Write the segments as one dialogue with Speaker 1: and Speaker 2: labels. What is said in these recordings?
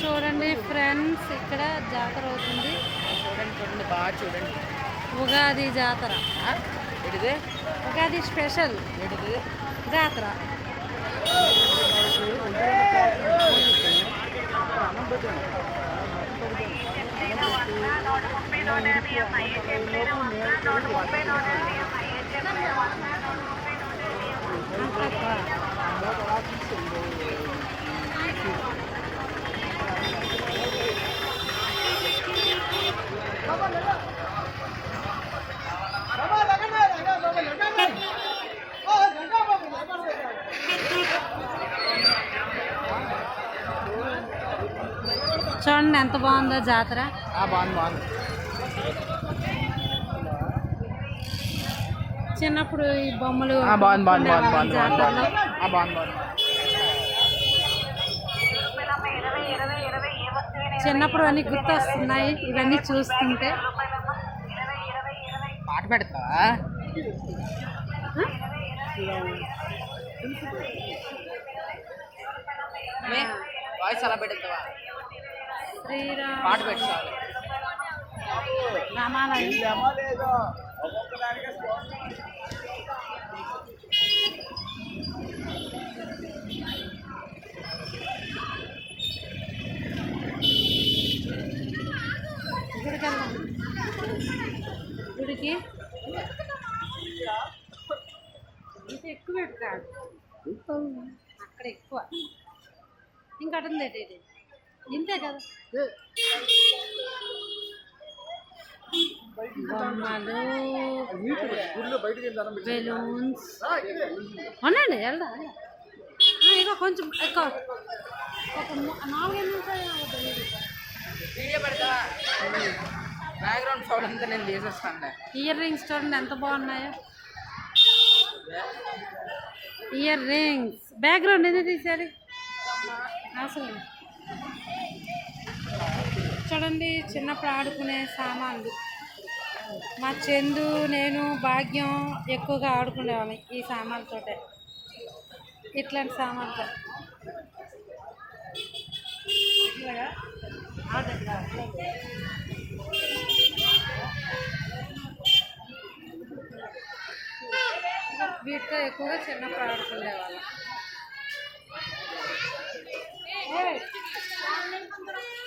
Speaker 1: చూడండి ఫ్రెండ్స్ ఇక్కడ జాతర అవుతుంది.
Speaker 2: చూడండి చూడండి బాగా చూడండి.
Speaker 1: ఉగాది జాతర. ఉగాది స్పెషల్. జాతర. చూడండి ఎంత బాగుందో జాతర. చిన్నప్పుడు ఈ బొమ్మలు జాతరలో. చిన్నప్పుడు అన్ని గుర్తొస్తున్నాయి ఇవన్నీ చూస్తుంటే.
Speaker 2: పాట పెడతావా? మే, వాయిస్ అలా పెడతావా?
Speaker 1: శ్రీరామ్.
Speaker 2: పాట పెట్టాలి.
Speaker 1: గుడికి? ఇంత ఎక్కువ పెట్టాడు అక్కడ ఎక్కువ. ఇంకా ఉంది ఏంటి ఇంతే కదా? బొమ్మలు బెలూన్స్. అవునండి వెళ్దా ఇగో కొంచెం ఎక్కువ. ఒక నాలుగైదు
Speaker 2: బ్యాక్గ్రౌండ్ సౌండ్ అంతా నేను తీసేస్తానులే.
Speaker 1: ఇయర్ రింగ్స్ చూడండి ఎంత బాగున్నాయో. ఇయర్ రింగ్స్ బ్యాక్గ్రౌండ్ ఎందుకు తీసారు అసలు చూడండి చిన్నప్పుడు ఆడుకునే సామాన్లు. మా చందు నేను భాగ్యం ఎక్కువగా ఆడుకునేవాళ్ళం ఈ సామాన్లతో ఇట్లాంటి సామాన్లతో. వీటితో ఎక్కువగా చిన్నప్పుడు ఆడుకునేవాళ్ళం.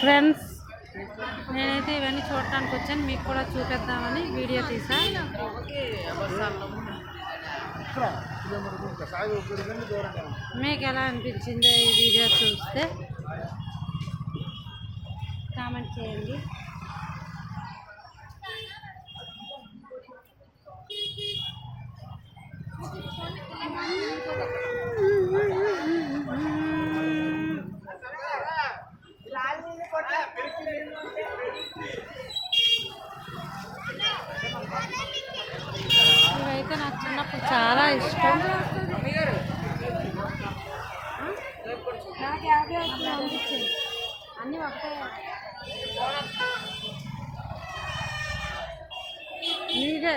Speaker 1: ఫ్రెండ్స్ నేనైతే ఇవన్నీ చూడటానికి వచ్చాను. మీకు కూడా చూపిద్దామని వీడియో తీసా. మీకు ఎలా అనిపించిందో ఈ వీడియో చూస్తే కామెంట్ చేయండి. చాలా ఇష్టం. నాకు యాభై వచ్చిన అనిపించింది. అన్నీ ఒకటే నీదే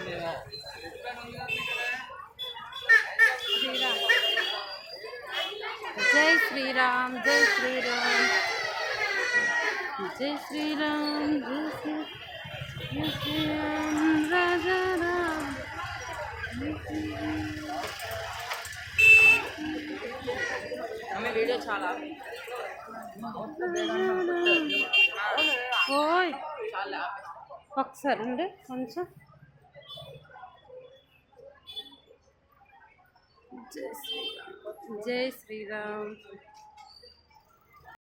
Speaker 1: శ్రీరామ్ జై శ్రీరామ్ జై శ్రీరామ్ జై శ్రీరామ్ జై శ్రీ జై శ్రీరామ్ రాజా రామ్
Speaker 2: ఆమె వీడియో చాలా
Speaker 1: ఓయ్
Speaker 2: చాలా
Speaker 1: ఒకసారి ఉండే కొంచెం జై శ్రీరామ్ జై శ్రీరామ్